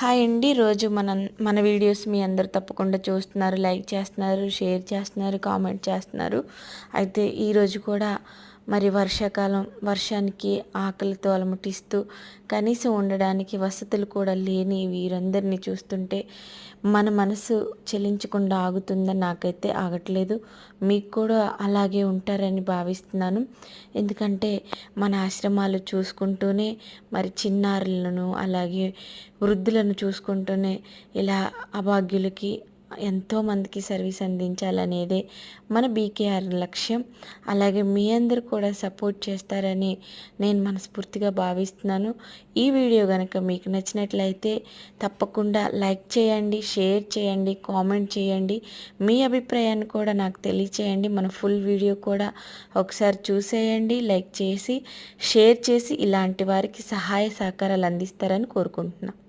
Hi అండి. రోజు మన మన వీడియోస్ మీ అందరు తప్పకుండా చూస్తున్నారు లైక్ చేస్తున్నారు షేర్ చేస్తున్నారు కామెంట్ చేస్తున్నారు. అయితే ఈరోజు కూడా మరి వర్షాకాలం వర్షానికి ఆకలితో అలమటిస్తూ కనీసం ఉండడానికి వసతులు కూడా లేని వీరందరినీ చూస్తుంటే మన మనసు చెలించకుండా ఆగుతుందని నాకైతే ఆగట్లేదు. మీకు కూడా అలాగే ఉంటారని భావిస్తున్నాను. ఎందుకంటే మన ఆశ్రమాలు చూసుకుంటూనే మరి చిన్నారులను అలాగే వృద్ధులను చూసుకుంటూనే ఇలా అభాగ్యులకి ఎంతోమందికి సర్వీస్ అందించాలనేదే మన బీకేఆర్ లక్ష్యం. అలాగే మీ అందరు కూడా సపోర్ట్ చేస్తారని నేను మనస్ఫూర్తిగా భావిస్తున్నాను. ఈ వీడియో కనుక మీకు నచ్చినట్లయితే తప్పకుండా లైక్ చేయండి షేర్ చేయండి కామెంట్ చేయండి. మీ అభిప్రాయాన్ని కూడా నాకు తెలియచేయండి. మన ఫుల్ వీడియో కూడా ఒకసారి చూసేయండి లైక్ చేసి షేర్ చేసి ఇలాంటి వారికి సహాయ సహకారాలు అందిస్తారని కోరుకుంటున్నాను